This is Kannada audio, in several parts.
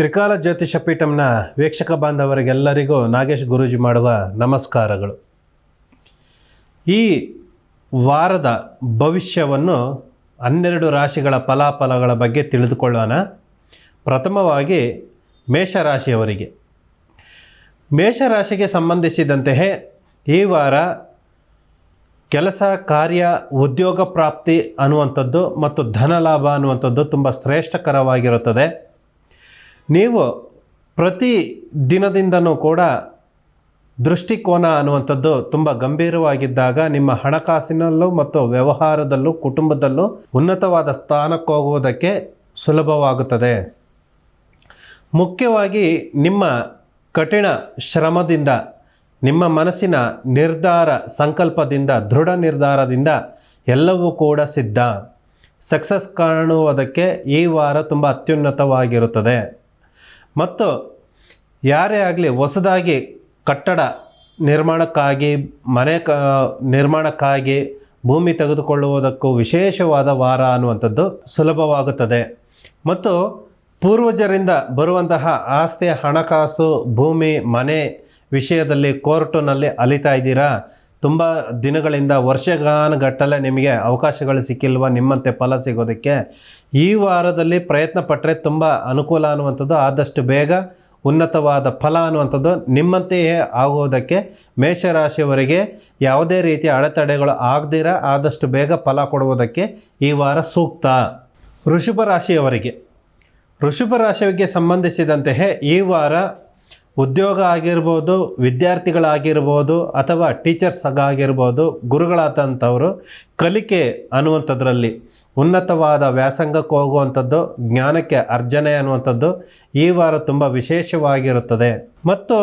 ತ್ರಿಕಾಲ ಜ್ಯೋತಿಷ ಪೀಠಂನ ವೀಕ್ಷಕ ಬಾಂಧವರಿಗೆಲ್ಲರಿಗೂ ನಾಗೇಶ್ ಗುರೂಜಿ ಮಾಡುವ ನಮಸ್ಕಾರಗಳು. ಈ ವಾರದ ಭವಿಷ್ಯವನ್ನು ಹನ್ನೆರಡು ರಾಶಿಗಳ ಫಲಾಫಲಗಳ ಬಗ್ಗೆ ತಿಳಿದುಕೊಳ್ಳೋಣ. ಪ್ರಥಮವಾಗಿ ಮೇಷರಾಶಿಯವರಿಗೆ. ಮೇಷರಾಶಿಗೆ ಸಂಬಂಧಿಸಿದಂತೆಯೇ ಈ ವಾರ ಕೆಲಸ, ಕಾರ್ಯ, ಉದ್ಯೋಗ ಪ್ರಾಪ್ತಿ ಅನ್ನುವಂಥದ್ದು ಮತ್ತು ಧನ ಲಾಭ ಅನ್ನುವಂಥದ್ದು ತುಂಬ ಶ್ರೇಷ್ಠಕರವಾಗಿರುತ್ತದೆ. ನೀವು ಪ್ರತಿ ದಿನದಿಂದನೂ ಕೂಡ ದೃಷ್ಟಿಕೋನ ಅನ್ನುವಂಥದ್ದು ತುಂಬ ಗಂಭೀರವಾಗಿದ್ದಾಗ ನಿಮ್ಮ ಹಣಕಾಸಿನಲ್ಲೂ ಮತ್ತು ವ್ಯವಹಾರದಲ್ಲೂ, ಕುಟುಂಬದಲ್ಲೂ ಉನ್ನತವಾದ ಸ್ಥಾನಕ್ಕೆ ಹೋಗುವುದಕ್ಕೆ ಸುಲಭವಾಗುತ್ತದೆ. ಮುಖ್ಯವಾಗಿ ನಿಮ್ಮ ಕಠಿಣ ಶ್ರಮದಿಂದ, ನಿಮ್ಮ ಮನಸ್ಸಿನ ನಿರ್ಧಾರ ಸಂಕಲ್ಪದಿಂದ, ದೃಢ ನಿರ್ಧಾರದಿಂದ ಎಲ್ಲವೂ ಕೂಡ ಸಿದ್ಧ. ಸಕ್ಸಸ್ ಕಾಣುವುದಕ್ಕೆ ಈ ವಾರ ತುಂಬ ಅತ್ಯುನ್ನತವಾಗಿರುತ್ತದೆ. ಮತ್ತು ಯಾರೇ ಆಗಲಿ ಹೊಸದಾಗಿ ಕಟ್ಟಡ ನಿರ್ಮಾಣಕ್ಕಾಗಿ, ಮನೆ ಕ, ನಿರ್ಮಾಣಕ್ಕಾಗಿ ಭೂಮಿ ತೆಗೆದುಕೊಳ್ಳುವುದಕ್ಕೂ ವಿಶೇಷವಾದ ವಾರ ಅನ್ನುವಂಥದ್ದು ಸುಲಭವಾಗುತ್ತದೆ. ಮತ್ತು ಪೂರ್ವಜರಿಂದ ಬರುವಂತಹ ಆಸ್ತಿಯ ಹಣಕಾಸು, ಭೂಮಿ, ಮನೆ ವಿಷಯದಲ್ಲಿ ಕೋರ್ಟುನಲ್ಲಿ ಅಲಿತಾ ಇದ್ದೀರಾ? ತುಂಬ ದಿನಗಳಿಂದ ವರ್ಷಗಾನಗಟ್ಟಲೆ ನಿಮಗೆ ಅವಕಾಶಗಳು ಸಿಕ್ಕಿಲ್ವ? ನಿಮ್ಮಂತೆ ಫಲ ಸಿಗೋದಕ್ಕೆ. ಈ ವಾರದಲ್ಲಿ ಪ್ರಯತ್ನ ಪಟ್ಟರೆ ತುಂಬ ಅನುಕೂಲ ಅನ್ನುವಂಥದ್ದು. ಆದಷ್ಟು ಬೇಗ ಉನ್ನತವಾದ ಫಲ ಅನ್ನುವಂಥದ್ದು ನಿಮ್ಮಂತೆಯೇ ಆಗುವುದಕ್ಕೆ ಮೇಷರಾಶಿಯವರಿಗೆ ಯಾವುದೇ ರೀತಿಯ ಅಡೆತಡೆಗಳು ಆಗದಿರ ಆದಷ್ಟು ಬೇಗ ಫಲ ಕೊಡುವುದಕ್ಕೆ ಈ ವಾರ ಸೂಕ್ತ. ವೃಷಭ ರಾಶಿಯವರಿಗೆ ವೃಷಭ ರಾಶಿಗೆ ಸಂಬಂಧಿಸಿದಂತೆಯೇ ಈ ವಾರ ಉದ್ಯೋಗ ಆಗಿರ್ಬೋದು, ವಿದ್ಯಾರ್ಥಿಗಳಾಗಿರ್ಬೋದು ಅಥವಾ ಟೀಚರ್ಸ್ ಆಗಿರ್ಬೋದು, ಗುರುಗಳಾದಂಥವರು ಕಲಿಕೆ ಅನ್ನುವಂಥದ್ರಲ್ಲಿ ಉನ್ನತವಾದ ವ್ಯಾಸಂಗಕ್ಕೆ ಹೋಗುವಂಥದ್ದು, ಜ್ಞಾನಕ್ಕೆ ಅರ್ಜನೆ ಅನ್ನುವಂಥದ್ದು ಈ ವಾರ ತುಂಬ ವಿಶೇಷವಾಗಿರುತ್ತದೆ. ಮತ್ತು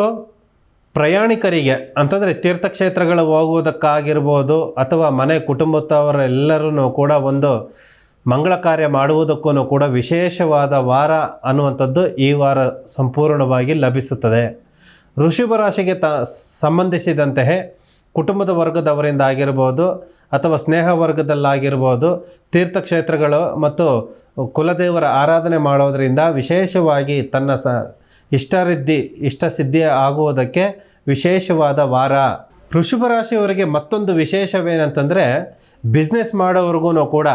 ಪ್ರಯಾಣಿಕರಿಗೆ, ಅಂತಂದರೆ ತೀರ್ಥಕ್ಷೇತ್ರಗಳು ಹೋಗುವುದಕ್ಕಾಗಿರ್ಬೋದು ಅಥವಾ ಮನೆ ಕುಟುಂಬದವರೆಲ್ಲರೂ ಕೂಡ ಒಂದು ಮಂಗಳ ಕಾರ್ಯ ಮಾಡುವುದಕ್ಕೂ ಕೂಡ ವಿಶೇಷವಾದ ವಾರ ಅನ್ನುವಂಥದ್ದು ಈ ವಾರ ಸಂಪೂರ್ಣವಾಗಿ ಲಭಿಸುತ್ತದೆ. ಋಷಭ ರಾಶಿಗೆ ತ ಸಂಬಂಧಿಸಿದಂತೆಯೇ ಕುಟುಂಬದ ವರ್ಗದವರಿಂದ ಆಗಿರ್ಬೋದು ಅಥವಾ ಸ್ನೇಹ ವರ್ಗದಲ್ಲಾಗಿರ್ಬೋದು ತೀರ್ಥಕ್ಷೇತ್ರಗಳು ಮತ್ತು ಕುಲದೇವರ ಆರಾಧನೆ ಮಾಡೋದರಿಂದ ವಿಶೇಷವಾಗಿ ತನ್ನ ಸ ಇಷ್ಟರಿದ್ದಿ ಇಷ್ಟಸಿದ್ಧಿ ಆಗುವುದಕ್ಕೆ ವಿಶೇಷವಾದ ವಾರ. ವೃಷಭ ರಾಶಿಯವರಿಗೆ ಮತ್ತೊಂದು ವಿಶೇಷವೇನಂತಂದರೆ ಬಿಸ್ನೆಸ್ ಮಾಡೋವ್ರಿಗೂ ಕೂಡ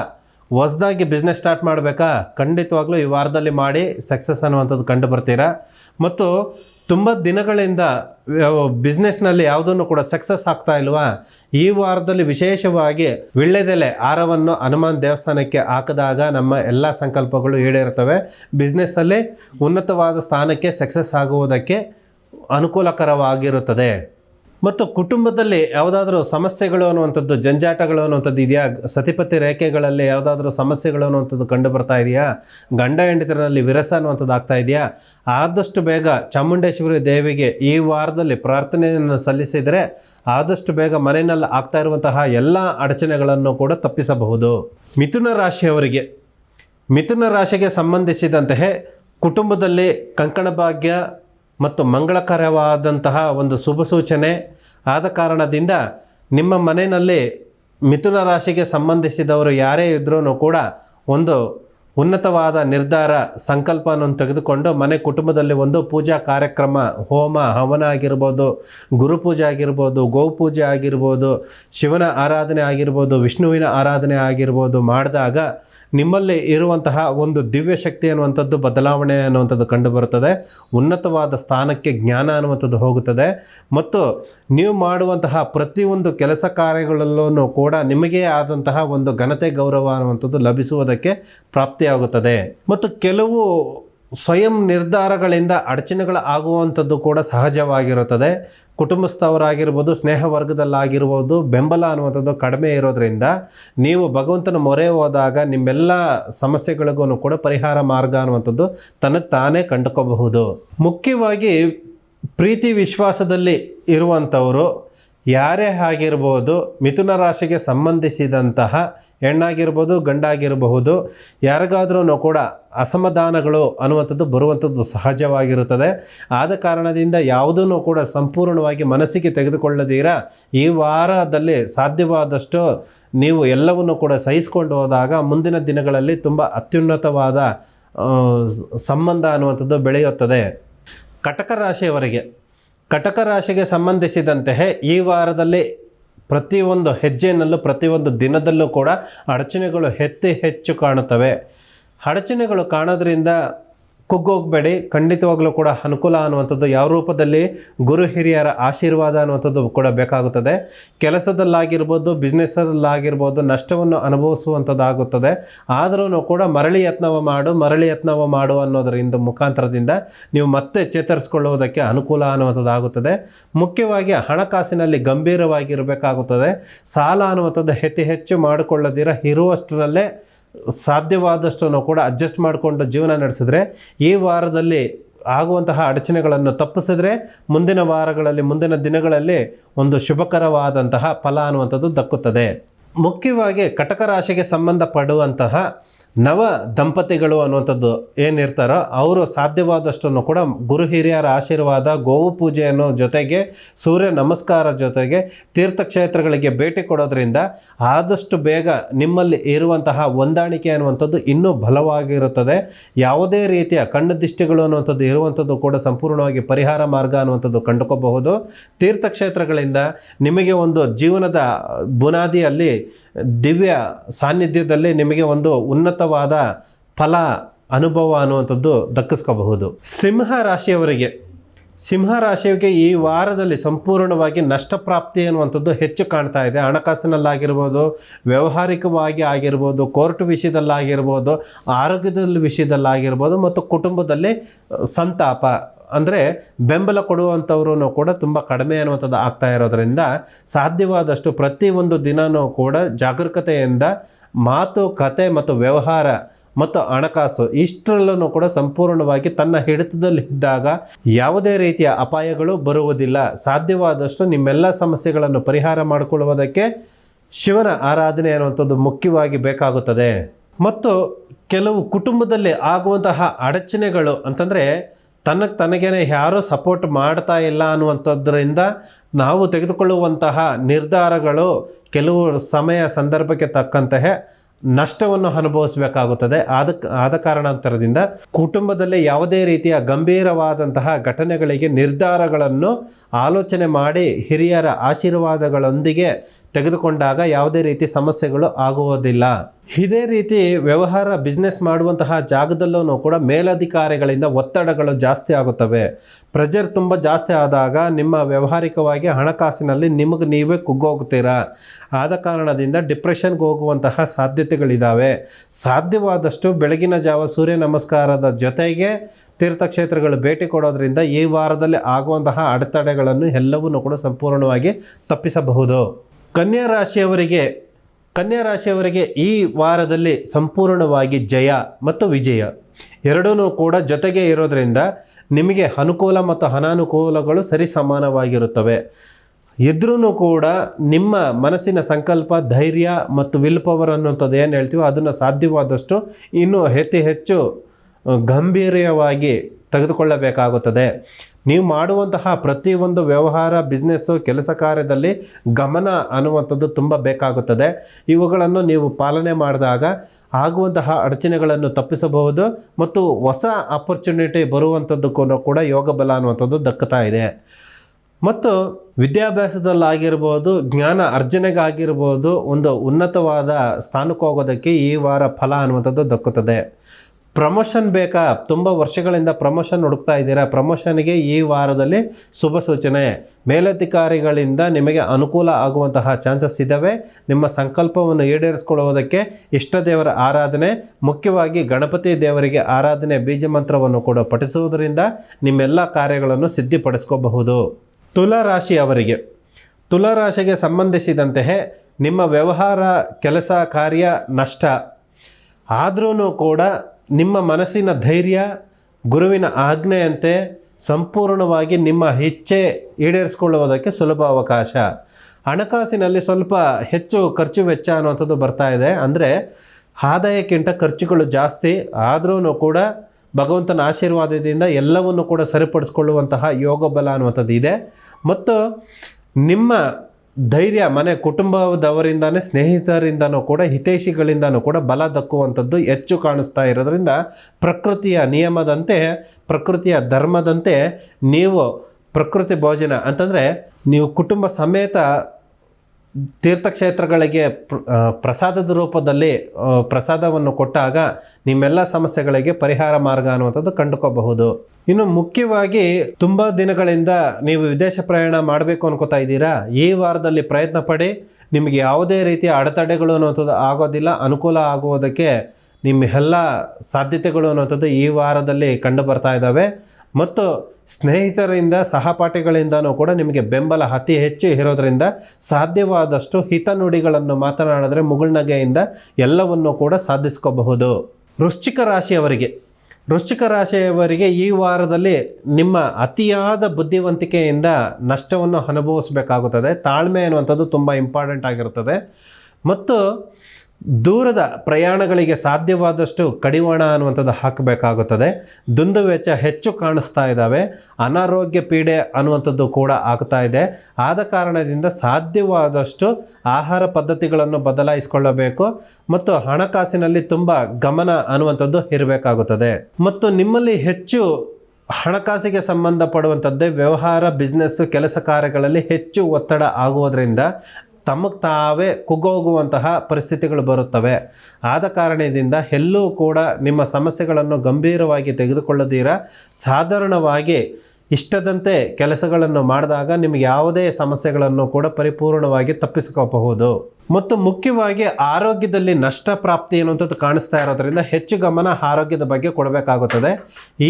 ಹೊಸ್ದಾಗಿ ಬಿಸ್ನೆಸ್ ಸ್ಟಾರ್ಟ್ ಮಾಡಬೇಕಾ? ಖಂಡಿತವಾಗ್ಲೂ ಈ ವಾರದಲ್ಲಿ ಮಾಡಿ ಸಕ್ಸಸ್ ಅನ್ನುವಂಥದ್ದು ಕಂಡು ಬರ್ತೀರಾ? ಮತ್ತು ತುಂಬ ದಿನಗಳಿಂದ ಬಿಸ್ನೆಸ್ನಲ್ಲಿ ಯಾವುದನ್ನು ಕೂಡ ಸಕ್ಸಸ್ ಆಗ್ತಾ ಇಲ್ವಾ? ಈ ವಾರದಲ್ಲಿ ವಿಶೇಷವಾಗಿ ವಿಳ್ಳೆದೆಲೆ ಆರವನ್ನು ಹನುಮಾನ್ ದೇವಸ್ಥಾನಕ್ಕೆ ಹಾಕಿದಾಗ ನಮ್ಮ ಎಲ್ಲ ಸಂಕಲ್ಪಗಳು ಈಡೇರ್ತವೆ ಬಿಸ್ನೆಸ್ಸಲ್ಲಿ ಉನ್ನತವಾದ ಸ್ಥಾನಕ್ಕೆ ಸಕ್ಸಸ್ ಆಗುವುದಕ್ಕೆ ಅನುಕೂಲಕರವಾಗಿರುತ್ತದೆ. ಮತ್ತು ಕುಟುಂಬದಲ್ಲಿ ಯಾವುದಾದ್ರೂ ಸಮಸ್ಯೆಗಳು ಅನ್ನುವಂಥದ್ದು, ಜಂಜಾಟಗಳು ಅನ್ನುವಂಥದ್ದು ಇದೆಯಾ? ಸತಿಪತಿ ರೇಖೆಗಳಲ್ಲಿ ಯಾವುದಾದ್ರೂ ಸಮಸ್ಯೆಗಳು ಅನ್ನುವಂಥದ್ದು ಕಂಡು ಬರ್ತಾ ಇದೆಯಾ? ಗಂಡ ಹೆಂಡತಿರಲ್ಲಿ ವಿರಸ ಅನ್ನುವಂಥದ್ದು ಆಗ್ತಾ ಇದೆಯಾ? ಆದಷ್ಟು ಬೇಗ ಚಾಮುಂಡೇಶ್ವರಿ ದೇವಿಗೆ ಈ ವಾರದಲ್ಲಿ ಪ್ರಾರ್ಥನೆಯನ್ನು ಸಲ್ಲಿಸಿದರೆ ಆದಷ್ಟು ಬೇಗ ಮನೆಯಲ್ಲಿ ಆಗ್ತಾ ಇರುವಂತಹ ಎಲ್ಲ ಅಡಚಣೆಗಳನ್ನು ಕೂಡ ತಪ್ಪಿಸಬಹುದು. ಮಿಥುನ ರಾಶಿಯವರಿಗೆ, ಮಿಥುನ ರಾಶಿಗೆ ಸಂಬಂಧಿಸಿದಂತೆ ಕುಟುಂಬದಲ್ಲಿ ಕಂಕಣ ಭಾಗ್ಯ ಮತ್ತು ಮಂಗಳಕರವಾದಂತಹ ಒಂದು ಶುಭ ಸೂಚನೆ ಆದ ಕಾರಣದಿಂದ ನಿಮ್ಮ ಮನೆಯಲ್ಲಿ ಮಿಥುನ ರಾಶಿಗೆ ಸಂಬಂಧಿಸಿದವರು ಯಾರೇ ಇದ್ರೂ ಕೂಡ ಒಂದು ಉನ್ನತವಾದ ನಿರ್ಧಾರ ಸಂಕಲ್ಪವನ್ನು ತೆಗೆದುಕೊಂಡು ಮನೆ ಕುಟುಂಬದಲ್ಲಿ ಒಂದು ಪೂಜಾ ಕಾರ್ಯಕ್ರಮ, ಹೋಮ, ಹವನ ಆಗಿರ್ಬೋದು ಗುರುಪೂಜೆ ಆಗಿರ್ಬೋದು ಗೋಪೂಜೆ ಆಗಿರ್ಬೋದು, ಶಿವನ ಆರಾಧನೆ ಆಗಿರ್ಬೋದು, ವಿಷ್ಣುವಿನ ಆರಾಧನೆ ಆಗಿರ್ಬೋದು ಮಾಡಿದಾಗ ನಿಮ್ಮಲ್ಲಿ ಇರುವಂತಹ ಒಂದು ದಿವ್ಯ ಶಕ್ತಿ ಅನ್ನುವಂಥದ್ದು, ಬದಲಾವಣೆ ಅನ್ನುವಂಥದ್ದು ಕಂಡುಬರುತ್ತದೆ. ಉನ್ನತವಾದ ಸ್ಥಾನಕ್ಕೆ ಜ್ಞಾನ ಅನ್ನುವಂಥದ್ದು ಹೋಗುತ್ತದೆ. ಮತ್ತು ನೀವು ಮಾಡುವಂತಹ ಪ್ರತಿಯೊಂದು ಕೆಲಸ ಕಾರ್ಯಗಳಲ್ಲೂ ಕೂಡ ನಿಮಗೇ ಆದಂತಹ ಒಂದು ಘನತೆ ಗೌರವ ಅನ್ನುವಂಥದ್ದು ಲಭಿಸುವುದಕ್ಕೆ ಪ್ರಾಪ್ತಿಯಾಗುತ್ತದೆ ಮತ್ತು ಕೆಲವು ಸ್ವಯಂ ನಿರ್ಧಾರಗಳಿಂದ ಅಡಚಣೆಗಳು ಆಗುವಂಥದ್ದು ಕೂಡ ಸಹಜವಾಗಿರುತ್ತದೆ. ಕುಟುಂಬಸ್ಥವರಾಗಿರ್ಬೋದು, ಸ್ನೇಹ ವರ್ಗದಲ್ಲಾಗಿರ್ಬೋದು, ಬೆಂಬಲ ಅನ್ನುವಂಥದ್ದು ಕಡಿಮೆ ಇರೋದ್ರಿಂದ ನೀವು ಭಗವಂತನ ಮೊರೆ ಹೋದಾಗ ನಿಮ್ಮೆಲ್ಲ ಸಮಸ್ಯೆಗಳಿಗೂ ಕೂಡ ಪರಿಹಾರ ಮಾರ್ಗ ಅನ್ನುವಂಥದ್ದು ತನ್ನ ತಾನೇ ಕಂಡುಕೋಬಹುದು. ಮುಖ್ಯವಾಗಿ ಪ್ರೀತಿ ವಿಶ್ವಾಸದಲ್ಲಿ ಇರುವಂಥವರು ಯಾರೇ ಆಗಿರ್ಬೋದು ಮಿಥುನ ರಾಶಿಗೆ ಸಂಬಂಧಿಸಿದಂತಹ ಹೆಣ್ಣಾಗಿರ್ಬೋದು ಗಂಡಾಗಿರಬಹುದು ಯಾರಿಗಾದ್ರೂ ಕೂಡ ಅಸಮಾಧಾನಗಳು ಅನ್ನುವಂಥದ್ದು ಬರುವಂಥದ್ದು ಸಹಜವಾಗಿರುತ್ತದೆ. ಆದ ಕಾರಣದಿಂದ ಯಾವುದನ್ನು ಕೂಡ ಸಂಪೂರ್ಣವಾಗಿ ಮನಸ್ಸಿಗೆ ತೆಗೆದುಕೊಳ್ಳದೀರ. ಈ ವಾರದಲ್ಲಿ ಸಾಧ್ಯವಾದಷ್ಟು ನೀವು ಎಲ್ಲವನ್ನು ಕೂಡ ಸಹಿಸಿಕೊಂಡು ಹೋದಾಗ ಮುಂದಿನ ದಿನಗಳಲ್ಲಿ ತುಂಬ ಅತ್ಯುನ್ನತವಾದ ಸಂಬಂಧ ಅನ್ನುವಂಥದ್ದು ಬೆಳೆಯುತ್ತದೆ. ಕಟಕ ರಾಶಿಯವರಿಗೆ ಕಟಕ ರಾಶಿಗೆ ಸಂಬಂಧಿಸಿದಂತೆ ಈ ವಾರದಲ್ಲಿ ಪ್ರತಿಯೊಂದು ಹೆಜ್ಜೆಯಲ್ಲೂ ಪ್ರತಿಯೊಂದು ದಿನದಲ್ಲೂ ಕೂಡ ಅಡಚಣೆಗಳು ಹೆಚ್ಚು ಹೆಚ್ಚು ಕಾಣುತ್ತವೆ. ಅಡಚಣೆಗಳು ಕಾಣೋದ್ರಿಂದ ಕುಗ್ಗೋಗ್ಬೇಡಿ. ಖಂಡಿತವಾಗ್ಲೂ ಕೂಡ ಅನುಕೂಲ ಅನ್ನುವಂಥದ್ದು ಯಾವ ರೂಪದಲ್ಲಿ ಗುರು ಹಿರಿಯರ ಆಶೀರ್ವಾದ ಅನ್ನುವಂಥದ್ದು ಕೂಡ ಬೇಕಾಗುತ್ತದೆ. ಕೆಲಸದಲ್ಲಾಗಿರ್ಬೋದು ಬಿಸ್ನೆಸ್ಸಲ್ಲಾಗಿರ್ಬೋದು ನಷ್ಟವನ್ನು ಅನುಭವಿಸುವಂಥದ್ದಾಗುತ್ತದೆ. ಆದರೂ ಕೂಡ ಮರಳಿ ಯತ್ನವ ಮಾಡು, ಮರಳಿ ಯತ್ನವ ಮಾಡು ಅನ್ನೋದರಿಂದ ಮುಖಾಂತರದಿಂದ ನೀವು ಮತ್ತೆ ಚೇತರಿಸ್ಕೊಳ್ಳುವುದಕ್ಕೆ ಅನುಕೂಲ ಅನ್ನುವಂಥದ್ದಾಗುತ್ತದೆ. ಮುಖ್ಯವಾಗಿ ಹಣಕಾಸಿನಲ್ಲಿ ಗಂಭೀರವಾಗಿರಬೇಕಾಗುತ್ತದೆ. ಸಾಲ ಅನ್ನುವಂಥದ್ದು ಅತಿ ಹೆಚ್ಚು ಮಾಡಿಕೊಳ್ಳದಿರ ಇರುವಷ್ಟರಲ್ಲೇ ಸಾಧ್ಯವಾದಷ್ಟು ಕೂಡ ಅಡ್ಜಸ್ಟ್ ಮಾಡಿಕೊಂಡು ಜೀವನ ನಡೆಸಿದ್ರೆ, ಈ ವಾರದಲ್ಲಿ ಆಗುವಂತಹ ಅಡಚಣೆಗಳನ್ನು ತಪ್ಪಿಸಿದ್ರೆ, ಮುಂದಿನ ವಾರಗಳಲ್ಲಿ, ಮುಂದಿನ ದಿನಗಳಲ್ಲಿ ಒಂದು ಶುಭಕರವಾದಂತಹ ಫಲ ಅನ್ನುವಂಥದ್ದು ದಕ್ಕುತ್ತದೆ. ಮುಖ್ಯವಾಗಿ ಕಟಕ ರಾಶಿಗೆ ಸಂಬಂಧಪಡುವಂತಹ ನವ ದಂಪತಿಗಳು ಅನ್ನುವಂಥದ್ದು ಏನಿರ್ತಾರೋ ಅವರು ಸಾಧ್ಯವಾದಷ್ಟನ್ನು ಕೂಡ ಗುರು ಹಿರಿಯರ ಆಶೀರ್ವಾದ, ಗೋವು ಪೂಜೆಯನ್ನು ಜೊತೆಗೆ ಸೂರ್ಯ ನಮಸ್ಕಾರ ಜೊತೆಗೆ ತೀರ್ಥಕ್ಷೇತ್ರಗಳಿಗೆ ಭೇಟಿ ಕೊಡೋದ್ರಿಂದ ಆದಷ್ಟು ಬೇಗ ನಿಮ್ಮಲ್ಲಿ ಇರುವಂತಹ ಹೊಂದಾಣಿಕೆ ಅನ್ನುವಂಥದ್ದು ಇನ್ನೂ ಬಲವಾಗಿರುತ್ತದೆ. ಯಾವುದೇ ರೀತಿಯ ಕಣ್ಣು ದಿಷ್ಟಿಗಳು ಅನ್ನುವಂಥದ್ದು ಇರುವಂಥದ್ದು ಕೂಡ ಸಂಪೂರ್ಣವಾಗಿ ಪರಿಹಾರ ಮಾರ್ಗ ಅನ್ನುವಂಥದ್ದು ಕಂಡುಕೋಬಹುದು. ತೀರ್ಥಕ್ಷೇತ್ರಗಳಿಂದ ನಿಮಗೆ ಒಂದು ಜೀವನದ ಬುನಾದಿಯಲ್ಲಿ ದಿವ್ಯ ಸಾನ್ನಿಧ್ಯದಲ್ಲಿ ನಿಮಗೆ ಒಂದು ಉನ್ನತವಾದ ಫಲ ಅನುಭವ ಅನ್ನುವಂಥದ್ದು ದಕ್ಕಿಸ್ಕೋಬಹುದು. ಸಿಂಹ ರಾಶಿಯವರಿಗೆ ಸಿಂಹ ರಾಶಿಯವರಿಗೆ ಈ ವಾರದಲ್ಲಿ ಸಂಪೂರ್ಣವಾಗಿ ನಷ್ಟ ಪ್ರಾಪ್ತಿ ಅನ್ನುವಂಥದ್ದು ಹೆಚ್ಚು ಕಾಣ್ತಾ ಇದೆ. ಹಣಕಾಸಿನಲ್ಲಾಗಿರ್ಬೋದು, ವ್ಯಾವಹಾರಿಕವಾಗಿ ಆಗಿರ್ಬೋದು, ಕೋರ್ಟ್ ವಿಷಯದಲ್ಲಾಗಿರ್ಬೋದು, ಆರೋಗ್ಯದಲ್ಲಿ ವಿಷಯದಲ್ಲಾಗಿರ್ಬೋದು, ಮತ್ತು ಕುಟುಂಬದಲ್ಲಿ ಸಂತಾಪ ಅಂದರೆ ಬೆಂಬಲ ಕೊಡುವಂಥವ್ರು ಕೂಡ ತುಂಬ ಕಡಿಮೆ ಅನ್ನುವಂಥದ್ದು ಆಗ್ತಾ ಇರೋದ್ರಿಂದ ಸಾಧ್ಯವಾದಷ್ಟು ಪ್ರತಿ ಒಂದು ದಿನವೂ ಕೂಡ ಜಾಗರೂಕತೆಯಿಂದ ಮಾತು, ಕತೆ ಮತ್ತು ವ್ಯವಹಾರ ಮತ್ತು ಹಣಕಾಸು ಇಷ್ಟರಲ್ಲೂ ಕೂಡ ಸಂಪೂರ್ಣವಾಗಿ ತನ್ನ ಹಿಡಿತದಲ್ಲಿ ಇದ್ದಾಗ ಯಾವುದೇ ರೀತಿಯ ಅಪಾಯಗಳು ಬರುವುದಿಲ್ಲ. ಸಾಧ್ಯವಾದಷ್ಟು ನಿಮ್ಮೆಲ್ಲ ಸಮಸ್ಯೆಗಳನ್ನು ಪರಿಹಾರ ಮಾಡಿಕೊಳ್ಳುವುದಕ್ಕೆ ಶಿವನ ಆರಾಧನೆ ಅನ್ನುವಂಥದ್ದು ಮುಖ್ಯವಾಗಿ ಬೇಕಾಗುತ್ತದೆ. ಮತ್ತು ಕೆಲವು ಕುಟುಂಬದಲ್ಲಿ ಆಗುವಂತಹ ಅಡಚಣೆಗಳು ಅಂತಂದರೆ ತನಗೆ ತನಗೇನೆ ಯಾರೂ ಸಪೋರ್ಟ್ ಮಾಡ್ತಾ ಇಲ್ಲ ಅನ್ನುವಂಥದ್ರಿಂದ ನಾವು ತೆಗೆದುಕೊಳ್ಳುವಂತಹ ನಿರ್ಧಾರಗಳು ಕೆಲವು ಸಮಯ ಸಂದರ್ಭಕ್ಕೆ ತಕ್ಕಂತಹ ನಷ್ಟವನ್ನು ಅನುಭವಿಸಬೇಕಾಗುತ್ತದೆ. ಆದ ಆದ ಕಾರಣಾಂತರದಿಂದ ಕುಟುಂಬದಲ್ಲಿ ಯಾವುದೇ ರೀತಿಯ ಗಂಭೀರವಾದಂತಹ ಘಟನೆಗಳಿಗೆ ನಿರ್ಧಾರಗಳನ್ನು ಆಲೋಚನೆ ಮಾಡಿ ಹಿರಿಯರ ಆಶೀರ್ವಾದಗಳೊಂದಿಗೆ ತೆಗೆದುಕೊಂಡಾಗ ಯಾವುದೇ ರೀತಿ ಸಮಸ್ಯೆಗಳು ಆಗುವುದಿಲ್ಲ. ಇದೇ ರೀತಿ ವ್ಯವಹಾರ ಬಿಸ್ನೆಸ್ ಮಾಡುವಂತಹ ಜಾಗದಲ್ಲೂ ಕೂಡ ಮೇಲಧಿಕಾರಿಗಳಿಂದ ಒತ್ತಡಗಳು ಜಾಸ್ತಿ ಆಗುತ್ತವೆ. ಪ್ರೆಜರ್ ತುಂಬ ಜಾಸ್ತಿ ಆದಾಗ ನಿಮ್ಮ ವ್ಯವಹಾರಿಕವಾಗಿ ಹಣಕಾಸಿನಲ್ಲಿ ನಿಮಗೆ ನೀವೇ ಕುಗ್ಗೋಗ್ತೀರಾ ಆದ ಕಾರಣದಿಂದ ಡಿಪ್ರೆಷನ್ಗೆ ಹೋಗುವಂತಹ ಸಾಧ್ಯತೆಗಳಿದ್ದಾವೆ ಸಾಧ್ಯವಾದಷ್ಟು ಬೆಳಗಿನ ಜಾವ ಸೂರ್ಯ ನಮಸ್ಕಾರದ ಜೊತೆಗೆ ತೀರ್ಥಕ್ಷೇತ್ರಗಳು ಭೇಟಿ ಕೊಡೋದ್ರಿಂದ ಈ ವಾರದಲ್ಲಿ ಆಗುವಂತಹ ಅಡೆತಡೆಗಳನ್ನು ಎಲ್ಲವನ್ನೂ ಕೂಡ ಸಂಪೂರ್ಣವಾಗಿ ತಪ್ಪಿಸಬಹುದು. ಕನ್ಯಾ ರಾಶಿಯವರಿಗೆ ಕನ್ಯಾ ರಾಶಿಯವರಿಗೆ ಈ ವಾರದಲ್ಲಿ ಸಂಪೂರ್ಣವಾಗಿ ಜಯ ಮತ್ತು ವಿಜಯ. ಎರಡೂ ಕೂಡ ಜೊತೆಗೆ ಇರೋದರಿಂದ ನಿಮಗೆ ಅನುಕೂಲ ಮತ್ತು ಅನಾನುಕೂಲಗಳು ಸರಿ ಸಮಾನವಾಗಿರುತ್ತವೆ. ಇದ್ರೂ ಕೂಡ ನಿಮ್ಮ ಮನಸ್ಸಿನ ಸಂಕಲ್ಪ, ಧೈರ್ಯ ಮತ್ತು ವಿಲ್ ಪವರ್ ಅನ್ನುವಂಥದ್ದು ಏನು ಹೇಳ್ತೀವೋ ಅದನ್ನು ಸಾಧ್ಯವಾದಷ್ಟು ಇನ್ನೂ ಅತಿ ಹೆಚ್ಚು ಗಂಭೀರವಾಗಿ ತೆಗೆದುಕೊಳ್ಳಬೇಕಾಗುತ್ತದೆ. ನೀವು ಮಾಡುವಂತಹ ಪ್ರತಿಯೊಂದು ವ್ಯವಹಾರ ಬಿಸ್ನೆಸ್ಸು ಕೆಲಸ ಕಾರ್ಯದಲ್ಲಿ ಗಮನ ಅನ್ನುವಂಥದ್ದು ತುಂಬ ಬೇಕಾಗುತ್ತದೆ. ಇವುಗಳನ್ನು ನೀವು ಪಾಲನೆ ಮಾಡಿದಾಗ ಆಗುವಂತಹ ಅಡಚಣೆಗಳನ್ನು ತಪ್ಪಿಸಬಹುದು ಮತ್ತು ಹೊಸ ಆಪರ್ಚುನಿಟಿ ಬರುವಂಥದ್ದಕ್ಕೂ ಕೂಡ ಯೋಗ ಬಲ ಅನ್ನುವಂಥದ್ದು ದಕ್ಕುತ್ತಾ ಇದೆ. ಮತ್ತು ವಿದ್ಯಾಭ್ಯಾಸದಲ್ಲಾಗಿರ್ಬೋದು, ಜ್ಞಾನ ಅರ್ಜನೆಗಾಗಿರ್ಬೋದು, ಒಂದು ಉನ್ನತವಾದ ಸ್ಥಾನಕ್ಕೆ ಹೋಗೋದಕ್ಕೆ ಈ ವಾರ ಫಲ ಅನ್ನುವಂಥದ್ದು ದಕ್ಕುತ್ತದೆ. ಪ್ರಮೋಷನ್ ಬೇಕಾ? ತುಂಬ ವರ್ಷಗಳಿಂದ ಪ್ರಮೋಷನ್ ಹುಡುಕ್ತಾ ಇದ್ದೀರಾ? ಪ್ರಮೋಷನ್ಗೆ ಈ ವಾರದಲ್ಲಿ ಶುಭ ಸೂಚನೆ. ಮೇಲಧಿಕಾರಿಗಳಿಂದ ನಿಮಗೆ ಅನುಕೂಲ ಆಗುವಂತಹ ಚಾನ್ಸಸ್ ಇದ್ದಾವೆ ನಿಮ್ಮ ಸಂಕಲ್ಪವನ್ನು ಈಡೇರಿಸ್ಕೊಳ್ಳುವುದಕ್ಕೆ ಇಷ್ಟ ದೇವರ ಆರಾಧನೆ, ಮುಖ್ಯವಾಗಿ ಗಣಪತಿ ದೇವರಿಗೆ ಆರಾಧನೆ ಬೀಜ ಮಂತ್ರವನ್ನು ಕೂಡ ಪಠಿಸುವುದರಿಂದ ನಿಮ್ಮೆಲ್ಲ ಕಾರ್ಯಗಳನ್ನು ಸಿದ್ಧಿಪಡಿಸ್ಕೋಬಹುದು. ತುಲಾ ರಾಶಿ ಅವರಿಗೆ. ತುಲಾ ರಾಶಿಗೆ ಸಂಬಂಧಿಸಿದಂತೆ ನಿಮ್ಮ ವ್ಯವಹಾರ, ಕೆಲಸ, ಕಾರ್ಯ ನಷ್ಟ. ಆದ್ರೂ ಕೂಡ ನಿಮ್ಮ ಮನಸ್ಸಿನ ಧೈರ್ಯ, ಗುರುವಿನ ಆಜ್ಞೆಯಂತೆ ಸಂಪೂರ್ಣವಾಗಿ ನಿಮ್ಮ ಹೆಚ್ಚೆ ಈಡೇರಿಸ್ಕೊಳ್ಳುವುದಕ್ಕೆ ಸುಲಭ ಅವಕಾಶ. ಹಣಕಾಸಿನಲ್ಲಿ ಸ್ವಲ್ಪ ಹೆಚ್ಚು ಖರ್ಚು ವೆಚ್ಚ ಅನ್ನುವಂಥದ್ದು ಬರ್ತಾ ಇದೆ. ಅಂದರೆ ಆದಾಯಕ್ಕಿಂತ ಖರ್ಚುಗಳು ಜಾಸ್ತಿ ಆದ್ರೂ ಕೂಡ ಭಗವಂತನ ಆಶೀರ್ವಾದದಿಂದ ಎಲ್ಲವನ್ನು ಕೂಡ ಸರಿಪಡಿಸ್ಕೊಳ್ಳುವಂತಹ ಯೋಗ ಬಲ ಅನ್ನುವಂಥದ್ದು ಇದೆ. ಮತ್ತು ನಿಮ್ಮ ಧೈರ್ಯ, ಮನೆ ಕುಟುಂಬದವರಿಂದನೇ, ಸ್ನೇಹಿತರಿಂದನೂ ಕೂಡ, ಹಿತೈಷಿಗಳಿಂದನೂ ಕೂಡ ಬಲ ದಕ್ಕುವಂಥದ್ದು ಹೆಚ್ಚು ಕಾಣಿಸ್ತಾ ಇರೋದ್ರಿಂದ ಪ್ರಕೃತಿಯ ನಿಯಮದಂತೆ, ಪ್ರಕೃತಿಯ ಧರ್ಮದಂತೆ ನೀವು ಪ್ರಕೃತಿ ಭೋಜನ ಅಂತಂದರೆ ನೀವು ಕುಟುಂಬ ಸಮೇತ ತೀರ್ಥಕ್ಷೇತ್ರಗಳಿಗೆ ಪ್ರ- ಪ್ರಸಾದದ ರೂಪದಲ್ಲಿ ಪ್ರಸಾದವನ್ನು ಕೊಟ್ಟಾಗ ನಿಮ್ಮೆಲ್ಲ ಸಮಸ್ಯೆಗಳಿಗೆ ಪರಿಹಾರ ಮಾರ್ಗ ಅನ್ನುವಂಥದ್ದು ಕಂಡುಕೋಬಹುದು. ಇನ್ನು ಮುಖ್ಯವಾಗಿ ತುಂಬ ದಿನಗಳಿಂದ ನೀವು ವಿದೇಶ ಪ್ರಯಾಣ ಮಾಡಬೇಕು ಅನ್ಕೋತಾ ಇದ್ದೀರಾ? ಈ ವಾರದಲ್ಲಿ ಪ್ರಯತ್ನ ಪಡಿ. ನಿಮಗೆ ಯಾವುದೇ ರೀತಿಯ ಅಡೆತಡೆಗಳು ಅನ್ನುವಂಥದ್ದು ಆಗೋದಿಲ್ಲ. ಅನುಕೂಲ ಆಗುವುದಕ್ಕೆ ನಿಮ್ಮ ಎಲ್ಲ ಸಾಧ್ಯತೆಗಳು ಅನ್ನೋಂಥದ್ದು ಈ ವಾರದಲ್ಲಿ ಕಂಡು ಬರ್ತಾ ಇದ್ದಾವೆ. ಮತ್ತು ಸ್ನೇಹಿತರಿಂದ, ಸಹಪಾಠಿಗಳಿಂದನೂ ಕೂಡ ನಿಮಗೆ ಬೆಂಬಲ ಅತಿ ಹೆಚ್ಚು ಇರೋದರಿಂದ ಸಾಧ್ಯವಾದಷ್ಟು ಹಿತನುಡಿಗಳನ್ನು ಮಾತನಾಡಿದ್ರೆ ಮುಗುಳ್ನಗೆಯಿಂದ ಎಲ್ಲವನ್ನು ಕೂಡ ಸಾಧಿಸ್ಕೋಬಹುದು. ವೃಶ್ಚಿಕ ರಾಶಿಯವರಿಗೆ ವೃಶ್ಚಿಕ ರಾಶಿಯವರಿಗೆ ಈ ವಾರದಲ್ಲಿ ನಿಮ್ಮ ಅತಿಯಾದ ಬುದ್ಧಿವಂತಿಕೆಯಿಂದ ನಷ್ಟವನ್ನು ಅನುಭವಿಸಬೇಕಾಗುತ್ತದೆ. ತಾಳ್ಮೆ ಅನ್ನುವಂಥದ್ದು ತುಂಬ ಇಂಪಾರ್ಟೆಂಟ್ ಆಗಿರುತ್ತದೆ. ಮತ್ತು ದೂರದ ಪ್ರಯಾಣಗಳಿಗೆ ಸಾಧ್ಯವಾದಷ್ಟು ಕಡಿವಾಣ ಅನ್ನುವಂಥದ್ದು ಹಾಕಬೇಕಾಗುತ್ತದೆ. ದುಂದು ವೆಚ್ಚ ಹೆಚ್ಚು ಕಾಣಿಸ್ತಾ ಇದ್ದಾವೆ. ಅನಾರೋಗ್ಯ ಪೀಡೆ ಅನ್ನುವಂಥದ್ದು ಕೂಡ ಆಗ್ತಾ ಇದೆ. ಆದ ಕಾರಣದಿಂದ ಸಾಧ್ಯವಾದಷ್ಟು ಆಹಾರ ಪದ್ಧತಿಗಳನ್ನು ಬದಲಾಯಿಸಿಕೊಳ್ಳಬೇಕು ಮತ್ತು ಹಣಕಾಸಿನಲ್ಲಿ ತುಂಬ ಗಮನ ಅನ್ನುವಂಥದ್ದು ಇರಬೇಕಾಗುತ್ತದೆ. ಮತ್ತು ನಿಮ್ಮಲ್ಲಿ ಹೆಚ್ಚು ಹಣಕಾಸಿಗೆ ಸಂಬಂಧಪಡುವಂಥದ್ದೇ ವ್ಯವಹಾರ, ಬಿಸ್ನೆಸ್ಸು, ಕೆಲಸ ಕಾರ್ಯಗಳಲ್ಲಿ ಹೆಚ್ಚು ಒತ್ತಡ ಆಗುವುದರಿಂದ ತಮಗೆ ತಾವೇ ಕುಗ್ಗೋಗುವಂತಹ ಪರಿಸ್ಥಿತಿಗಳು ಬರುತ್ತವೆ. ಆದ ಕಾರಣದಿಂದ ಎಲ್ಲೂ ಕೂಡ ನಿಮ್ಮ ಸಮಸ್ಯೆಗಳನ್ನು ಗಂಭೀರವಾಗಿ ತೆಗೆದುಕೊಳ್ಳದಿರ ಸಾಧಾರಣವಾಗಿ ಇಷ್ಟದಂತೆ ಕೆಲಸಗಳನ್ನು ಮಾಡಿದಾಗ ನಿಮಗೆ ಯಾವುದೇ ಸಮಸ್ಯೆಗಳನ್ನು ಕೂಡ ಪರಿಪೂರ್ಣವಾಗಿ ತಪ್ಪಿಸ್ಕೋಬಹುದು ಮತ್ತು ಮುಖ್ಯವಾಗಿ ಆರೋಗ್ಯದಲ್ಲಿ ನಷ್ಟ ಪ್ರಾಪ್ತಿ ಅನ್ನುವಂಥದ್ದು ಕಾಣಿಸ್ತಾ ಇರೋದ್ರಿಂದ ಹೆಚ್ಚು ಗಮನ ಆರೋಗ್ಯದ ಬಗ್ಗೆ ಕೊಡಬೇಕಾಗುತ್ತದೆ.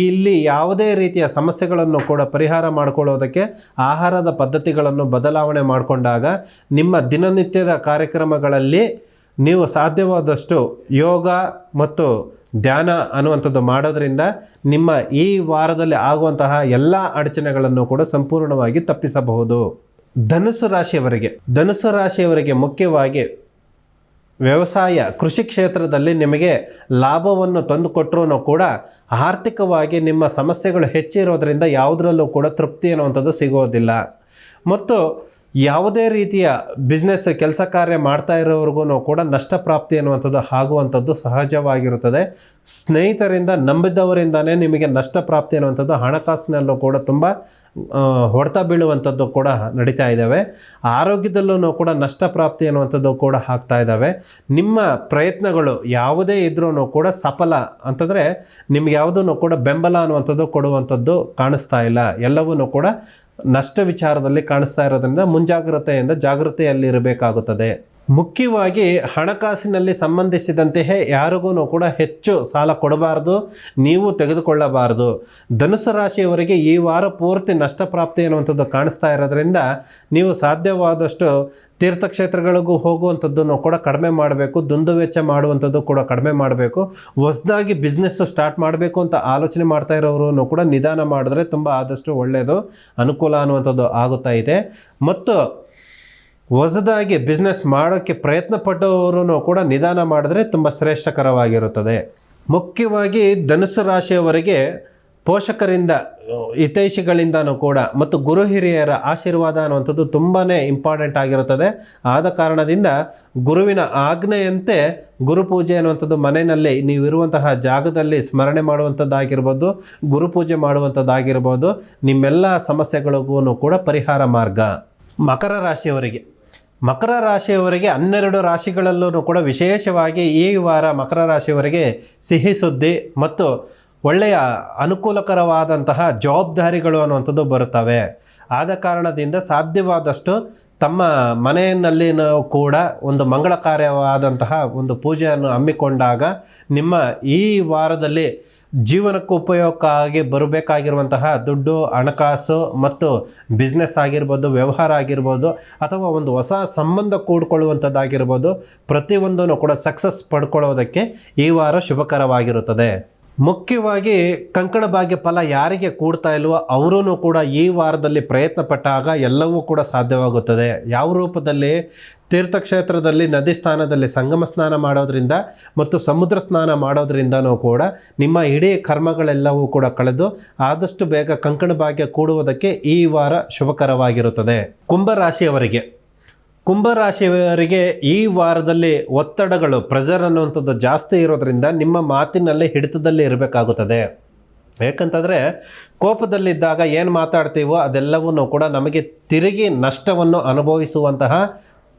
ಇಲ್ಲಿ ಯಾವುದೇ ರೀತಿಯ ಸಮಸ್ಯೆಗಳನ್ನು ಕೂಡ ಪರಿಹಾರ ಮಾಡಿಕೊಳ್ಳೋದಕ್ಕೆ ಆಹಾರದ ಪದ್ಧತಿಗಳನ್ನು ಬದಲಾವಣೆ ಮಾಡಿಕೊಂಡಾಗ ನಿಮ್ಮ ದಿನನಿತ್ಯದ ಕಾರ್ಯಕ್ರಮಗಳಲ್ಲಿ ನೀವು ಸಾಧ್ಯವಾದಷ್ಟು ಯೋಗ ಮತ್ತು ಧ್ಯಾನ ಅನ್ನುವಂಥದ್ದು ಮಾಡೋದ್ರಿಂದ ನಿಮ್ಮ ಈ ವಾರದಲ್ಲಿ ಆಗುವಂತಹ ಎಲ್ಲ ಅಡಚಣೆಗಳನ್ನು ಕೂಡ ಸಂಪೂರ್ಣವಾಗಿ ತಪ್ಪಿಸಬಹುದು. ಧನುಸು ರಾಶಿಯವರಿಗೆ ಧನುಸು ರಾಶಿಯವರಿಗೆ ಮುಖ್ಯವಾಗಿ ವ್ಯವಸಾಯ, ಕೃಷಿ ಕ್ಷೇತ್ರದಲ್ಲಿ ನಿಮಗೆ ಲಾಭವನ್ನು ತಂದುಕೊಟ್ಟರೂ ಕೂಡ ಆರ್ಥಿಕವಾಗಿ ನಿಮ್ಮ ಸಮಸ್ಯೆಗಳು ಹೆಚ್ಚಿರೋದ್ರಿಂದ ಯಾವುದರಲ್ಲೂ ಕೂಡ ತೃಪ್ತಿ ಅನ್ನುವಂಥದ್ದು ಸಿಗೋದಿಲ್ಲ. ಮತ್ತು ಯಾವುದೇ ರೀತಿಯ ಬಿಸ್ನೆಸ್ ಕೆಲಸ ಕಾರ್ಯ ಮಾಡ್ತಾ ಇರೋವ್ರಿಗೂ ಕೂಡ ನಷ್ಟ ಪ್ರಾಪ್ತಿ ಅನ್ನುವಂಥದ್ದು ಆಗುವಂಥದ್ದು ಸಹಜವಾಗಿರುತ್ತದೆ. ಸ್ನೇಹಿತರಿಂದ, ನಂಬಿದವರಿಂದನೇ ನಿಮಗೆ ನಷ್ಟ ಪ್ರಾಪ್ತಿ ಅನ್ನುವಂಥದ್ದು ಹಣಕಾಸಿನಲ್ಲೂ ಕೂಡ ತುಂಬ ಹೊಡೆತ ಬೀಳುವಂಥದ್ದು ಕೂಡ ನಡೀತಾ ಇದ್ದಾವೆ. ಆರೋಗ್ಯದಲ್ಲೂ ಕೂಡ ನಷ್ಟ ಪ್ರಾಪ್ತಿ ಅನ್ನುವಂಥದ್ದು ಕೂಡ ಆಗ್ತಾ ಇದ್ದಾವೆ. ನಿಮ್ಮ ಪ್ರಯತ್ನಗಳು ಯಾವುದೇ ಇದ್ರೂ ಕೂಡ ಸಫಲ ಅಂತಂದರೆ ನಿಮ್ಗೆ ಯಾವುದೂ ಕೂಡ ಬೆಂಬಲ ಅನ್ನುವಂಥದ್ದು ಕೊಡುವಂಥದ್ದು ಕಾಣಿಸ್ತಾ ಇಲ್ಲ. ಎಲ್ಲವೂ ಕೂಡ ನಷ್ಟ ವಿಚಾರದಲ್ಲಿ ಕಾಣಿಸ್ತಾ ಇರೋದ್ರಿಂದ ಮುಂಜಾಗ್ರತೆಯಿಂದ ಜಾಗೃತೆಯಲ್ಲಿರಬೇಕಾಗುತ್ತದೆ. ಮುಖ್ಯವಾಗಿ ಹಣಕಾಸಿನಲ್ಲಿ ಸಂಬಂಧಿಸಿದಂತೆಯೇ ಯಾರಿಗೂ ಕೂಡ ಹೆಚ್ಚು ಸಾಲ ಕೊಡಬಾರದು, ನೀವು ತೆಗೆದುಕೊಳ್ಳಬಾರದು. ಧನುಸು ರಾಶಿಯವರಿಗೆ ಈ ವಾರ ಪೂರ್ತಿ ನಷ್ಟ ಪ್ರಾಪ್ತಿ ಅನ್ನುವಂಥದ್ದು ಕಾಣಿಸ್ತಾ ಇರೋದ್ರಿಂದ ನೀವು ಸಾಧ್ಯವಾದಷ್ಟು ತೀರ್ಥಕ್ಷೇತ್ರಗಳಿಗೂ ಹೋಗುವಂಥದ್ದನ್ನು ಕೂಡ ಕಡಿಮೆ ಮಾಡಬೇಕು, ದುಂದು ವೆಚ್ಚ ಮಾಡುವಂಥದ್ದು ಕೂಡ ಕಡಿಮೆ ಮಾಡಬೇಕು. ಹೊಸದಾಗಿ ಬಿಸ್ನೆಸ್ಸು ಸ್ಟಾರ್ಟ್ ಮಾಡಬೇಕು ಅಂತ ಆಲೋಚನೆ ಮಾಡ್ತಾ ಇರೋರು ಕೂಡ ನಿಧಾನ ಮಾಡಿದ್ರೆ ತುಂಬ ಆದಷ್ಟು ಒಳ್ಳೆಯದು ಅನುಕೂಲ ಅನ್ನುವಂಥದ್ದು ಆಗುತ್ತಾ ಇದೆ. ಮತ್ತು ಹೊಸದಾಗಿ ಬಿಸ್ನೆಸ್ ಮಾಡೋಕ್ಕೆ ಪ್ರಯತ್ನ ಪಟ್ಟವರು ಕೂಡ ನಿಧಾನ ಮಾಡಿದ್ರೆ ತುಂಬ ಶ್ರೇಷ್ಠಕರವಾಗಿರುತ್ತದೆ. ಮುಖ್ಯವಾಗಿ ಧನುಸು ರಾಶಿಯವರಿಗೆ ಪೋಷಕರಿಂದ, ಹಿತೈಷಿಗಳಿಂದನೂ ಕೂಡ ಮತ್ತು ಗುರು ಹಿರಿಯರ ಆಶೀರ್ವಾದ ಅನ್ನುವಂಥದ್ದು ತುಂಬಾ ಇಂಪಾರ್ಟೆಂಟ್ ಆಗಿರುತ್ತದೆ. ಆದ ಕಾರಣದಿಂದ ಗುರುವಿನ ಆಜ್ಞೆಯಂತೆ ಗುರುಪೂಜೆ ಅನ್ನುವಂಥದ್ದು ಮನೆಯಲ್ಲಿ ನೀವಿರುವಂತಹ ಜಾಗದಲ್ಲಿ ಸ್ಮರಣೆ ಮಾಡುವಂಥದ್ದಾಗಿರ್ಬೋದು ಗುರುಪೂಜೆ ಮಾಡುವಂಥದ್ದಾಗಿರ್ಬೋದು, ನಿಮ್ಮೆಲ್ಲ ಸಮಸ್ಯೆಗಳಿಗೂ ಕೂಡ ಪರಿಹಾರ ಮಾರ್ಗ. ಮಕರ ರಾಶಿಯವರಿಗೆ ಮಕರ ರಾಶಿಯವರಿಗೆ ಹನ್ನೆರಡು ರಾಶಿಗಳಲ್ಲೂ ಕೂಡ ವಿಶೇಷವಾಗಿ ಈ ವಾರ ಮಕರ ರಾಶಿಯವರಿಗೆ ಸಿಹಿ ಸುದ್ದಿ ಮತ್ತು ಒಳ್ಳೆಯ ಅನುಕೂಲಕರವಾದಂತಹ ಜವಾಬ್ದಾರಿಗಳು ಅನ್ನುವಂಥದ್ದು ಬರುತ್ತವೆ. ಆದ ಕಾರಣದಿಂದ ಸಾಧ್ಯವಾದಷ್ಟು ತಮ್ಮ ಮನೆಯಲ್ಲಿನೂ ಕೂಡ ಒಂದು ಮಂಗಳ ಕಾರ್ಯವಾದಂತಹ ಒಂದು ಪೂಜೆಯನ್ನು ಹಮ್ಮಿಕೊಂಡಾಗ ನಿಮ್ಮ ಈ ವಾರದಲ್ಲಿ ಜೀವನಕ್ಕೆ ಉಪಯೋಗಕ್ಕಾಗಿ ಬರಬೇಕಾಗಿರುವಂತಹ ದುಡ್ಡು, ಹಣಕಾಸು ಮತ್ತು ಬಿಸ್ನೆಸ್ ಆಗಿರ್ಬೋದು, ವ್ಯವಹಾರ ಆಗಿರ್ಬೋದು ಅಥವಾ ಒಂದು ಹೊಸ ಸಂಬಂಧ ಕೂಡಿಕೊಳ್ಳುವಂಥದ್ದಾಗಿರ್ಬೋದು, ಪ್ರತಿಯೊಂದನ್ನು ಕೂಡ ಸಕ್ಸಸ್ ಪಡ್ಕೊಳ್ಳೋದಕ್ಕೆ ಈ ವಾರ ಶುಭಕರವಾಗಿರುತ್ತದೆ. ಮುಖ್ಯವಾಗಿ ಕಂಕಣ ಭಾಗ್ಯ ಫಲ ಯಾರಿಗೆ ಕೂಡ್ತಾ ಇಲ್ವೋ ಅವರೂ ಕೂಡ ಈ ವಾರದಲ್ಲಿ ಪ್ರಯತ್ನ ಪಟ್ಟಾಗ ಎಲ್ಲವೂ ಕೂಡ ಸಾಧ್ಯವಾಗುತ್ತದೆ. ಯಾವ ರೂಪದಲ್ಲಿ? ತೀರ್ಥಕ್ಷೇತ್ರದಲ್ಲಿ ನದಿ ಸ್ಥಾನದಲ್ಲಿ ಸಂಗಮ ಸ್ನಾನ ಮಾಡೋದ್ರಿಂದ ಮತ್ತು ಸಮುದ್ರ ಸ್ನಾನ ಮಾಡೋದ್ರಿಂದನೂ ಕೂಡ ನಿಮ್ಮ ಇಡೀ ಕರ್ಮಗಳೆಲ್ಲವೂ ಕೂಡ ಕಳೆದು ಆದಷ್ಟು ಬೇಗ ಕಂಕಣ ಭಾಗ್ಯ ಕೂಡುವುದಕ್ಕೆ ಈ ವಾರ ಶುಭಕರವಾಗಿರುತ್ತದೆ. ಕುಂಭರಾಶಿಯವರಿಗೆ ಕುಂಭರಾಶಿಯವರಿಗೆ ಈ ವಾರದಲ್ಲಿ ಒತ್ತಡಗಳು ಪ್ರೆಷರ್ ಅನ್ನುವಂಥದ್ದು ಜಾಸ್ತಿ ಇರೋದರಿಂದ ನಿಮ್ಮ ಮಾತಿನಲ್ಲಿ ಹಿಡಿತದಲ್ಲಿ ಇರಬೇಕಾಗುತ್ತದೆ. ಯಾಕಂತಂದರೆ ಕೋಪದಲ್ಲಿದ್ದಾಗ ಏನು ಮಾತಾಡ್ತೀವೋ ಅದೆಲ್ಲವನ್ನೂ ಕೂಡ ನಮಗೆ ತಿರುಗಿ ನಷ್ಟವನ್ನು ಅನುಭವಿಸುವಂತಹ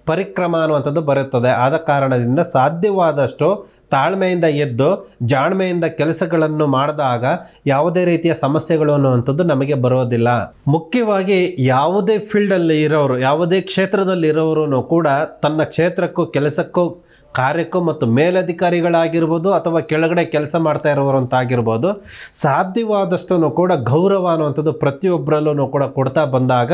ಪರಿಕ್ರಮ ಅನ್ನುವಂಥದ್ದು ಬರುತ್ತದೆ. ಆದ ಕಾರಣದಿಂದ ಸಾಧ್ಯವಾದಷ್ಟು ತಾಳ್ಮೆಯಿಂದ ಎದ್ದು ಜಾಣ್ಮೆಯಿಂದ ಕೆಲಸಗಳನ್ನು ಮಾಡಿದಾಗ ಯಾವುದೇ ರೀತಿಯ ಸಮಸ್ಯೆಗಳು ಅನ್ನುವಂಥದ್ದು ನಮಗೆ ಬರೋದಿಲ್ಲ ಮುಖ್ಯವಾಗಿ ಯಾವುದೇ ಫೀಲ್ಡಲ್ಲಿ ಇರೋರು, ಯಾವುದೇ ಕ್ಷೇತ್ರದಲ್ಲಿ ಇರೋರು ಕೂಡ ತನ್ನ ಕ್ಷೇತ್ರಕ್ಕೂ, ಕೆಲಸಕ್ಕೂ ಕಾರ್ಯಕ್ಕೂ ಮತ್ತು ಮೇಲಧಿಕಾರಿಗಳಾಗಿರ್ಬೋದು ಅಥವಾ ಕೆಳಗಡೆ ಕೆಲಸ ಮಾಡ್ತಾ ಇರೋರು ಅಂತ ಸಾಧ್ಯವಾದಷ್ಟು ಕೂಡ ಗೌರವ ಅನ್ನುವಂಥದ್ದು ಪ್ರತಿಯೊಬ್ಬರಲ್ಲೂ ಕೂಡ ಕೊಡ್ತಾ ಬಂದಾಗ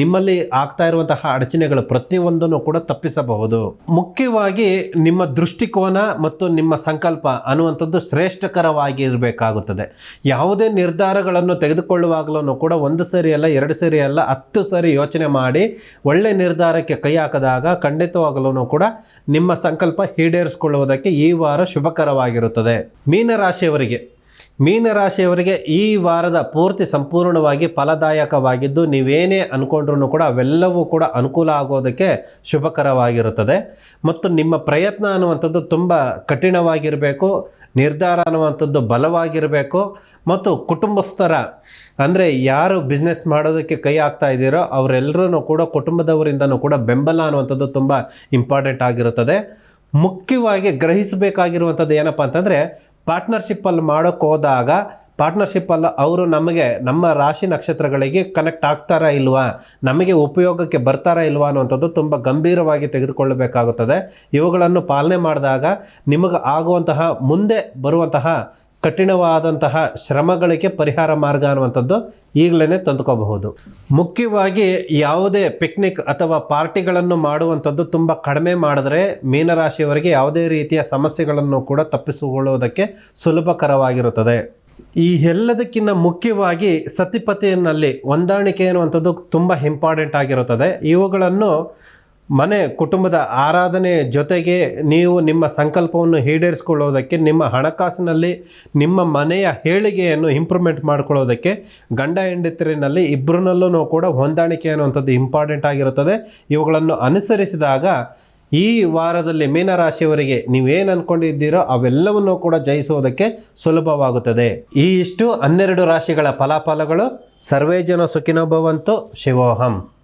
ನಿಮ್ಮಲ್ಲಿ ಆಗ್ತಾ ಇರುವಂತಹ ಅಡಚಣೆಗಳು ಪ್ರತಿಯೊಂದನ್ನು ಕೂಡ ತಪ್ಪಿಸಬಹುದು. ಮುಖ್ಯವಾಗಿ ನಿಮ್ಮ ದೃಷ್ಟಿಕೋನ ಮತ್ತು ನಿಮ್ಮ ಸಂಕಲ್ಪ ಅನ್ನುವಂಥದ್ದು ಶ್ರೇಷ್ಠಕರವಾಗಿ ಇರಬೇಕಾಗುತ್ತದೆ ಯಾವುದೇ ನಿರ್ಧಾರಗಳನ್ನು ತೆಗೆದುಕೊಳ್ಳುವಾಗಲೂ ಕೂಡ ಒಂದು ಸರಿ ಅಲ್ಲ, ಎರಡು ಸರಿ ಅಲ್ಲ, ಹತ್ತು ಸರಿ ಯೋಚನೆ ಮಾಡಿ ಒಳ್ಳೆ ನಿರ್ಧಾರಕ್ಕೆ ಕೈ ಹಾಕಿದಾಗ ಖಂಡಿತವಾಗಲೂ ಕೂಡ ನಿಮ್ಮ ಸಂಕಲ್ಪ ಈಡೇರಿಸಿಕೊಳ್ಳುವುದಕ್ಕೆ ಈ ವಾರ ಶುಭಕರವಾಗಿರುತ್ತದೆ. ಮೀನರಾಶಿಯವರಿಗೆ. ಮೀನರಾಶಿಯವರಿಗೆ ಈ ವಾರದ ಪೂರ್ತಿ ಸಂಪೂರ್ಣವಾಗಿ ಫಲದಾಯಕವಾಗಿದ್ದು, ನೀವೇನೇ ಅಂದ್ಕೊಂಡ್ರೂ ಕೂಡ ಅವೆಲ್ಲವೂ ಕೂಡ ಅನುಕೂಲ ಆಗೋದಕ್ಕೆ ಶುಭಕರವಾಗಿರುತ್ತದೆ. ಮತ್ತು ನಿಮ್ಮ ಪ್ರಯತ್ನ ಅನ್ನುವಂಥದ್ದು ತುಂಬ ಕಠಿಣವಾಗಿರಬೇಕು, ನಿರ್ಧಾರ ಅನ್ನುವಂಥದ್ದು ಬಲವಾಗಿರಬೇಕು, ಮತ್ತು ಕುಟುಂಬಸ್ಥರ, ಅಂದರೆ ಯಾರು ಬಿಸ್ನೆಸ್ ಮಾಡೋದಕ್ಕೆ ಕೈ ಆಗ್ತಾ ಇದ್ದೀರೋ ಅವರೆಲ್ಲರೂ ಕೂಡ ಕುಟುಂಬದವರಿಂದನೂ ಕೂಡ ಬೆಂಬಲ ಅನ್ನುವಂಥದ್ದು ತುಂಬ ಇಂಪಾರ್ಟೆಂಟ್ ಆಗಿರುತ್ತದೆ. ಮುಖ್ಯವಾಗಿ ಗ್ರಹಿಸಬೇಕಾಗಿರುವಂಥದ್ದು ಏನಪ್ಪ ಅಂತಂದರೆ ಪಾರ್ಟ್ನರ್ಶಿಪ್ಪಲ್ಲಿ ಮಾಡೋಕ್ಕೆ ಹೋದಾಗ ಪಾರ್ಟ್ನರ್ಶಿಪ್ಪಲ್ಲಿ ಅವರು ನಮಗೆ ನಮ್ಮ ರಾಶಿ ನಕ್ಷತ್ರಗಳಿಗೆ ಕನೆಕ್ಟ್ ಆಗ್ತಾರಾ ಇಲ್ವಾ? ನಮಗೆ ಉಪಯೋಗಕ್ಕೆ ಬರ್ತಾರಾ ಇಲ್ವಾ ಅನ್ನುವಂಥದ್ದು ತುಂಬ ಗಂಭೀರವಾಗಿ ತೆಗೆದುಕೊಳ್ಳಬೇಕಾಗುತ್ತದೆ. ಇವುಗಳನ್ನು ಪಾಲನೆ ಮಾಡಿದಾಗ ನಿಮಗೆ ಆಗುವಂತಹ ಮುಂದೆ ಬರುವಂತಹ ಕಠಿಣವಾದಂತಹ ಶ್ರಮಗಳಿಗೆ ಪರಿಹಾರ ಮಾರ್ಗ ಅನ್ನುವಂಥದ್ದು ಈಗಲೇ ತಂದುಕೋಬಹುದು. ಮುಖ್ಯವಾಗಿ ಯಾವುದೇ ಪಿಕ್ನಿಕ್ ಅಥವಾ ಪಾರ್ಟಿಗಳನ್ನು ಮಾಡುವಂಥದ್ದು ತುಂಬ ಕಡಿಮೆ ಮಾಡಿದ್ರೆ ಮೀನರಾಶಿಯವರಿಗೆ ಯಾವುದೇ ರೀತಿಯ ಸಮಸ್ಯೆಗಳನ್ನು ಕೂಡ ತಪ್ಪಿಸಿಕೊಳ್ಳುವುದಕ್ಕೆ ಸುಲಭಕರವಾಗಿರುತ್ತದೆ. ಈ ಎಲ್ಲದಕ್ಕಿಂತ ಮುಖ್ಯವಾಗಿ ಸತಿಪತಿಯಲ್ಲಿ ಹೊಂದಾಣಿಕೆ ಅನ್ನುವಂಥದ್ದು ತುಂಬ ಇಂಪಾರ್ಟೆಂಟ್ ಆಗಿರುತ್ತದೆ. ಇವುಗಳನ್ನು ಮನೆ ಕುಟುಂಬದ ಆರಾಧನೆ ಜೊತೆಗೆ ನೀವು ನಿಮ್ಮ ಸಂಕಲ್ಪವನ್ನು ಈಡೇರಿಸ್ಕೊಳ್ಳೋದಕ್ಕೆ ನಿಮ್ಮ ಹಣಕಾಸಿನಲ್ಲಿ ನಿಮ್ಮ ಮನೆಯ ಹೇಳಿಗೆಯನ್ನು ಇಂಪ್ರೂವ್ಮೆಂಟ್ ಮಾಡ್ಕೊಳ್ಳೋದಕ್ಕೆ ಗಂಡ ಹೆಂಡತಿರಿನಲ್ಲಿ ಇಬ್ಬರನ್ನಲ್ಲೂ ಕೂಡ ಹೊಂದಾಣಿಕೆ ಅನ್ನುವಂಥದ್ದು ಇಂಪಾರ್ಟೆಂಟ್ ಆಗಿರುತ್ತದೆ. ಇವುಗಳನ್ನು ಅನುಸರಿಸಿದಾಗ ಈ ವಾರದಲ್ಲಿ ಮೀನರಾಶಿಯವರಿಗೆ ನೀವೇನು ಅನ್ಕೊಂಡಿದ್ದೀರೋ ಅವೆಲ್ಲವನ್ನೂ ಕೂಡ ಜಯಿಸುವುದಕ್ಕೆ ಸುಲಭವಾಗುತ್ತದೆ. ಈ ಇಷ್ಟು ಹನ್ನೆರಡು ರಾಶಿಗಳ ಫಲಾಫಲಗಳು. ಸರ್ವೇ ಜನ ಶಿವೋಹಂ.